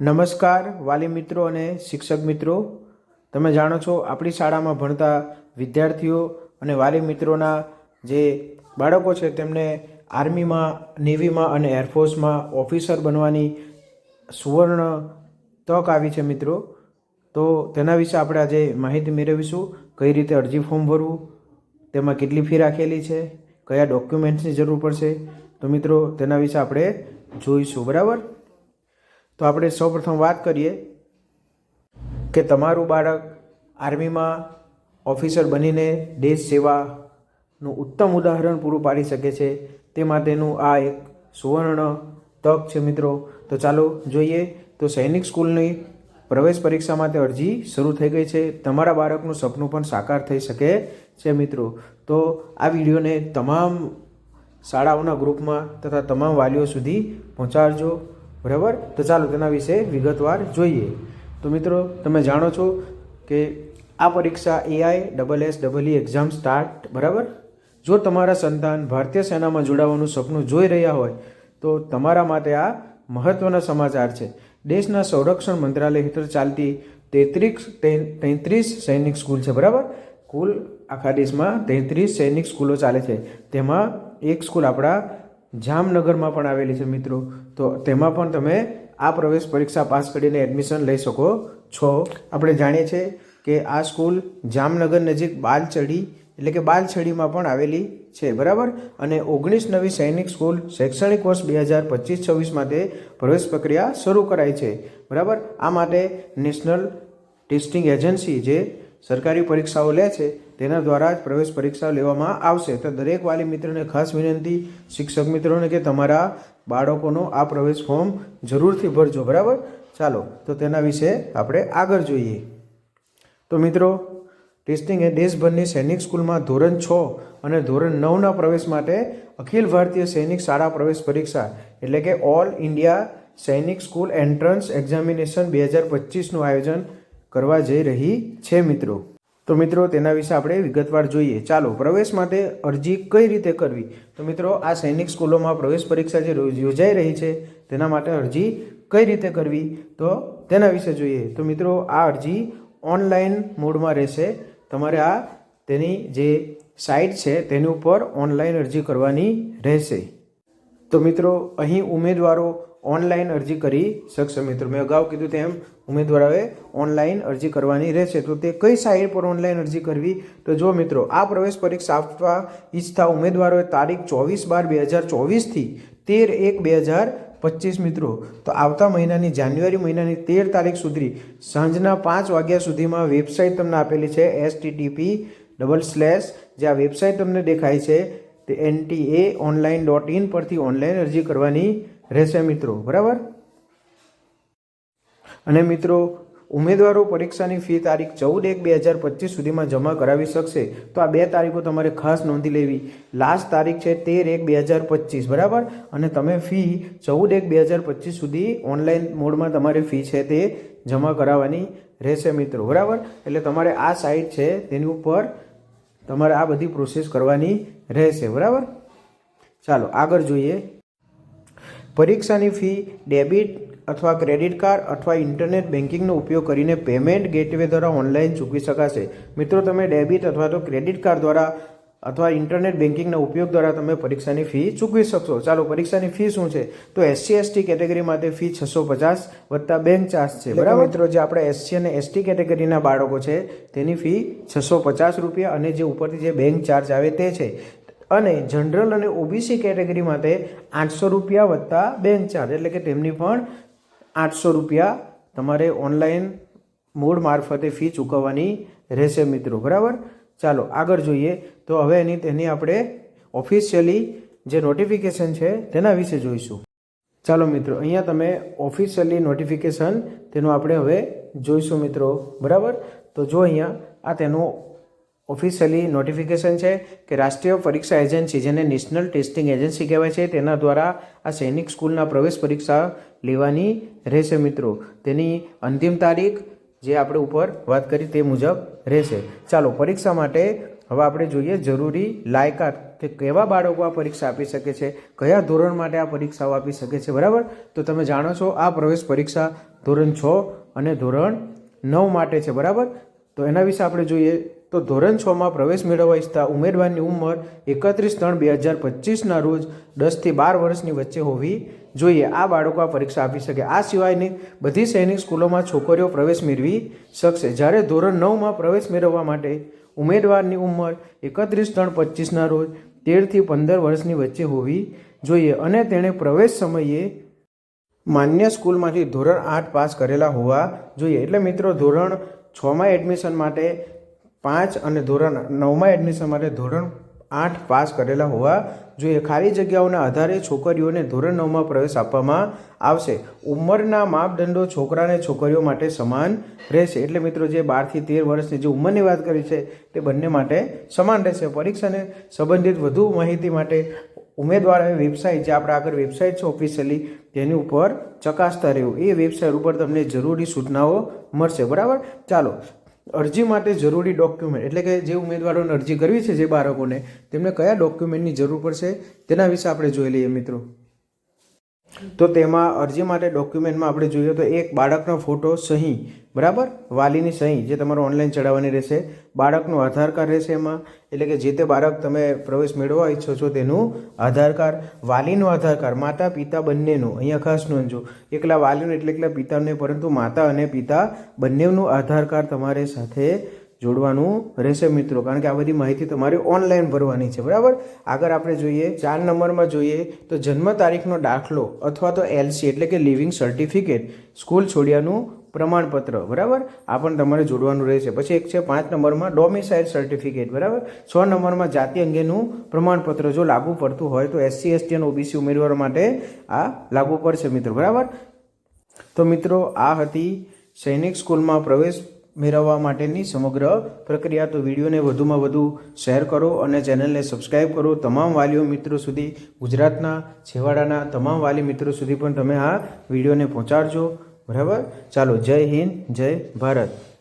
નમસ્કાર, વાલી મિત્રો અને શિક્ષક મિત્રો. તમે જાણો છો, આપણી શાળામાં ભણતા વિદ્યાર્થીઓ અને વાલી મિત્રોના જે બાળકો છે, તેમને આર્મીમાં, નેવીમાં અને એરફોર્સમાં ઓફિસર બનવાની સુવર્ણ તક આવી છે મિત્રો. તો તેના વિશે આપણે આજે માહિતી મેળવીશું, કઈ રીતે અરજી ફોર્મ ભરવું, તેમાં કેટલી ફી રાખેલી છે, કયા ડોક્યુમેન્ટ્સની જરૂર પડશે. તો મિત્રો, તેના વિશે આપણે જોઈશું, બરાબર? તો આપણે સૌપ્રથમ વાત કરીએ કે તમારું બાળક આર્મીમાં ઓફિસર બનીને દેશ સેવાનું ઉત્તમ ઉદાહરણ પૂરું પાડી શકે છે તે માટેનું આ એક સુવર્ણ તક છે મિત્રો. તો ચાલો જોઈએ, તો સૈનિક સ્કૂલની પ્રવેશ પરીક્ષા માટે અરજી શરૂ થઈ ગઈ છે. તમારા બાળકનું સપનું પણ સાકાર થઈ શકે છે મિત્રો. તો આ વિડીયોને તમામ શાળાઓના ગ્રુપમાં તથા તમામ વાલીઓ સુધી પહોંચાડજો. બરાબર? તો ચાલો તેના વિશે વિગતવાર જોઈએ. તો મિત્રો, તમે જાણો છો કે આ પરીક્ષા AI double S double E exam start બરાબર? જો તમારા સંતાન ભારતીય સેનામાં જોડાવાનું સપનું જોઈ રહ્યા હોય, તો તમારા માટે આ મહત્વના સમાચાર છે. દેશના સંરક્ષણ મંત્રાલય હેઠળ ચાલતી તેત્રીસ તેત્રીસ સૈનિક સ્કૂલ છે, બરાબર? કુલ આખા દેશમાં તેત્રીસ સૈનિક સ્કૂલો ચાલે છે. તેમાં એક સ્કૂલ આપણા જામનગરમાં પણ આવેલી છે મિત્રો. તો તેમાં પણ તમે આ પ્રવેશ પરીક્ષા પાસ કરીને એડમિશન લઈ શકો છો. આપણે જાણીએ છીએ કે આ સ્કૂલ જામનગર નજીક બાલચડી એટલે કે બાલછડીમાં પણ આવેલી છે, બરાબર? અને ઓગણીસ નવી સૈનિક સ્કૂલ શૈક્ષણિક વર્ષ બે હજાર પચીસ છવ્વીસ માટે પ્રવેશ પ્રક્રિયા શરૂ કરાઈ છે, બરાબર? આ માટે નેશનલ ટેસ્ટિંગ એજન્સી જે સરકારી પરીક્ષાઓ લે છે, તેના દ્વારા જ પ્રવેશ પરીક્ષા લેવામાં આવશે. તો દરેક વાલી મિત્રોને ખાસ વિનંતી, શિક્ષક મિત્રોને કે તમારા બાળકોનો આ પ્રવેશ ફોર્મ જરૂરથી ભરજો, બરાબર? ચાલો, તો તેના વિશે આપણે આગળ જોઈએ. તો મિત્રો, ટેસ્ટિંગ દેશભરની સૈનિક સ્કૂલમાં ધોરણ છ અને ધોરણ નવના પ્રવેશ માટે અખિલ ભારતીય સૈનિક શાળા પ્રવેશ પરીક્ષા, એટલે કે ઓલ ઇન્ડિયા સૈનિક સ્કૂલ એન્ટ્રન્સ એક્ઝામિનેશન બે હજાર પચીસનું આયોજન કરવા જઈ રહી છે મિત્રો. તો મિત્રો, તેના વિશે આપણે વિગતવાર જોઈએ. ચાલો, પ્રવેશ માટે અરજી કઈ રીતે કરવી? તો મિત્રો, આ સૈનિક સ્કૂલોમાં પ્રવેશ પરીક્ષા જે યોજાઈ રહી છે, તેના માટે અરજી કઈ રીતે કરવી? તો તેના વિશે જોઈએ. તો મિત્રો, આ અરજી ઓનલાઈન મોડમાં રહેશે. તમારે આ તેની જે સાઇટ છે, તેની ઉપર ઓનલાઈન અરજી કરવાની રહેશે. તો મિત્રો, અહીં ઉમેદવારો ઓનલાઈન અરજી કરી શકશે મિત્રો. મેં અગાઉ કીધું તેમ ઉમેદવારોએ ઓનલાઈન અરજી કરવાની રહેશે. તો તે કઈ સાઇટ પર ઓનલાઈન અરજી કરવી? તો જો મિત્રો, આ પ્રવેશ પરીક્ષા આપવા ઈચ્છતા ઉમેદવારોએ તારીખ ચોવીસ બાર બે હજાર ચોવીસથી તેર એક બે હજાર પચીસ મિત્રો, તો આવતા મહિનાની જાન્યુઆરી મહિનાની તેર તારીખ સુધી સાંજના પાંચ વાગ્યા સુધીમાં વેબસાઇટ તમને આપેલી છે એસ ડબલ સ્લેશ, જે આ વેબસાઇટ તમને દેખાય છે તે એનટીએ ઓનલાઈન ડોટ ઇન પરથી ઓનલાઈન અરજી કરવાની રહેશે મિત્રો, બરાબર? અને મિત્રો, ઉમેદવારો પરીક્ષાની ફી તારીખ ચૌદ એક બે હજાર પચીસ સુધીમાં જમા કરાવી શકશે, તો આ બે તારીખો તમારે ખાસ નોંધી લેવી. લાસ્ટ તારીખ છે તેર એક બે હજાર પચીસ, બરાબર? અને તમે ફી ચૌદ એક બે હજાર પચીસ સુધી ઓનલાઈન મોડમાં તમારે ફી છે તે જમા કરાવવાની રહેશે મિત્રો, બરાબર? એટલે તમારે આ સાઇટ છે તેની ઉપર તમારે આ બધી પ્રોસેસ કરવાની રહેશે, બરાબર? ચાલો, આગળ જોઈએ. પરીક્ષાની ફી ડેબિટ અથવા ક્રેડિટ કાર્ડ અથવા ઇન્ટરનેટ બેન્કિંગનો ઉપયોગ કરીને પેમેન્ટ ગેટવે દ્વારા ઓનલાઈન ચૂકવી શકાશે. મિત્રો તમે ડેબિટ અથવા તો ક્રેડિટ કાર્ડ દ્વારા અથવા ઇન્ટરનેટ બેન્કિંગના ઉપયોગ દ્વારા તમે પરીક્ષાની ફી ચૂકવી શકશો. ચાલો પરીક્ષાની ફી શું છે? તો એસસી એસટી કેટેગરી માટે ફી છસો પચાસ વત્તા બેંક ચાર્જ છે. બરાબર? મિત્રો જે આપણે એસસી અને એસટી કેટેગરીના બાળકો છે તેની ફી છસો પચાસ રૂપિયા અને જે ઉપરથી જે બેંક ચાર્જ આવે તે છે. અને જનરલ અને ઓબીસી કેટેગરી માટે આઠસો રૂપિયા વત્તા બેંક ચાર્જ. એટલે કે તેમની પણ આઠસો રૂપિયા તમારે ઓનલાઈન મૂળ મારફતે ફી ચૂકવવાની રહેશે મિત્રો. બરાબર? ચાલો, આગળ જોઈએ. તો હવે એની તેની આપણે ઓફિશિયલી જે નોટિફિકેશન છે, તેના વિશે જોઈશું. ચાલો મિત્રો, અહીંયા તમે ઓફિશિયલી નોટિફિકેશન તેનું આપણે હવે જોઈશું મિત્રો. બરાબર? તો જો અહીંયા આ તેનું ઓફિશિયલી નોટિફિકેશન છે કે રાષ્ટ્રીય પરીક્ષા એજન્સી, જેને નેશનલ ટેસ્ટિંગ એજન્સી કહેવાય છે, તેના દ્વારા આ સૈનિક સ્કૂલના પ્રવેશ પરીક્ષા લેવાની રહેશે મિત્રો. તેની અંતિમ તારીખ જે આપણે ઉપર વાત કરી તે મુજબ રહેશે. ચાલો, પરીક્ષા માટે હવે આપણે જોઈએ જરૂરી લાયકાત કે કેવા બાળકો આ પરીક્ષા આપી શકે છે, કયા ધોરણ માટે આ પરીક્ષાઓ આપી શકે છે, બરાબર? તો તમે જાણો છો આ પ્રવેશ પરીક્ષા ધોરણ છ અને ધોરણ નવ માટે છે, બરાબર? તો એના વિશે આપણે જોઈએ તો ધોરણ છમાં પ્રવેશ મેળવવા ઈચ્છતા ઉમેદવારની ઉંમર એકત્રીસ ત્રણ બે હજાર પચીસના રોજ દસથી બાર વર્ષની વચ્ચે હોવી જોઈએ. આ બાળકો આ પરીક્ષા આપી શકે. આ સિવાયની બધી સૈનિક સ્કૂલોમાં છોકરીઓ પ્રવેશ મેળવી શકશે. જ્યારે ધોરણ નવમાં પ્રવેશ મેળવવા માટે ઉમેદવારની ઉંમર એકત્રીસ ત્રણ પચીસના રોજ તેરથી પંદર વર્ષની વચ્ચે હોવી જોઈએ અને તેણે પ્રવેશ સમયે માન્ય સ્કૂલમાંથી ધોરણ આઠ પાસ કરેલા હોવા જોઈએ. એટલે મિત્રો, ધોરણ છમાં એડમિશન માટે પાંચ અને ધોરણ નવમાં એડમિશન માટે ધોરણ આઠ પાસ કરેલા હોવા જોઈએ. ખાલી જગ્યાઓના આધારે છોકરીઓને ધોરણ નવમાં પ્રવેશ આપવામાં આવશે. ઉંમરના માપદંડો છોકરા અને છોકરીઓ માટે સમાન રહેશે. એટલે મિત્રો, જે બારથી તેર વર્ષની જે ઉંમરની વાત કરી છે, તે બંને માટે સમાન રહેશે. પરીક્ષાને સંબંધિત વધુ માહિતી માટે ઉમેદવારોએ વેબસાઇટ જે આપણે આગળ વેબસાઇટ છે ઓફિશિયલી તેની ઉપર ચકાસતા રહેવું. એ વેબસાઇટ ઉપર તમને જરૂરી સૂચનાઓ મળશે. બરાબર? ચાલો અરજી માટે જરૂરી ડોક્યુમેન્ટ એટલે કે જે ઉમેદવારોને અરજી કરવી છે જે બાળકોને, તેમને કયા ડોક્યુમેન્ટની જરૂર પડશે? તેના વિશે આપણે જોઈ લઈએ મિત્રો. તો તેમાં અરજી માટે ડોક્યુમેન્ટમાં આપણે જોઈએ તો એક, બાળકનો ફોટો સહી, બરાબર? વાલીની સહી, જે તમારે ઓનલાઈન ચડાવવાની રહેશે. બાળકનું આધાર કાર્ડ રહેશે એમાં. એટલે કે જે તે બાળક તમે પ્રવેશ મેળવવા ઈચ્છો છો તેનું આધાર કાર્ડ. વાલીનું આધાર કાર્ડ, માતા, પિતા બંનેનું, અહીંયા ખાસ નોંધજો. એકલા વાલીનું એટલે એકલા પિતાનું પરંતુ માતા અને પિતા બંનેનું આધાર કાર્ડ તમારે સાથે જોડવાનું રહેશે મિત્રો. કારણ કે આ બધી માહિતી તમારે ઓનલાઈન ભરવાની છે. બરાબર? આગળ આપણે જોઈએ, ચાર નંબરમાં જોઈએ તો જન્મ તારીખનો દાખલો અથવા તો એલસી એટલે કે લિવિંગ સર્ટિફિકેટ સ્કૂલ છોડ્યાનું પ્રમાણપત્ર. બરાબર? આ પણ તમારે જોડવાનું રહેશે. પછી એક છે પાંચ નંબરમાં ડોમિસાઇલ સર્ટિફિકેટ બરાબર? છ નંબરમાં જાતિ અંગેનું પ્રમાણપત્ર. જો લાગુ પડતું હોય તો એસસી એસટી અને ઓબીસી ઉમેદવારો માટે આ લાગુ પડશે મિત્રો. બરાબર? તો મિત્રો, આ હતી સૈનિક સ્કૂલમાં પ્રવેશ મેળવવા માટેની સમગ્ર પ્રક્રિયા. તો વિડીયોને વધુમાં વધુ શેર કરો અને ચેનલને સબસ્ક્રાઈબ કરો. તમામ વાલીઓ મિત્રો સુધી, ગુજરાતના, છેવાડાના તમામ વાલી મિત્રો સુધી પણ તમે આ વિડીયોને પહોંચાડજો. બરાબર? ચાલો, જય હિન્દ, જય ભારત.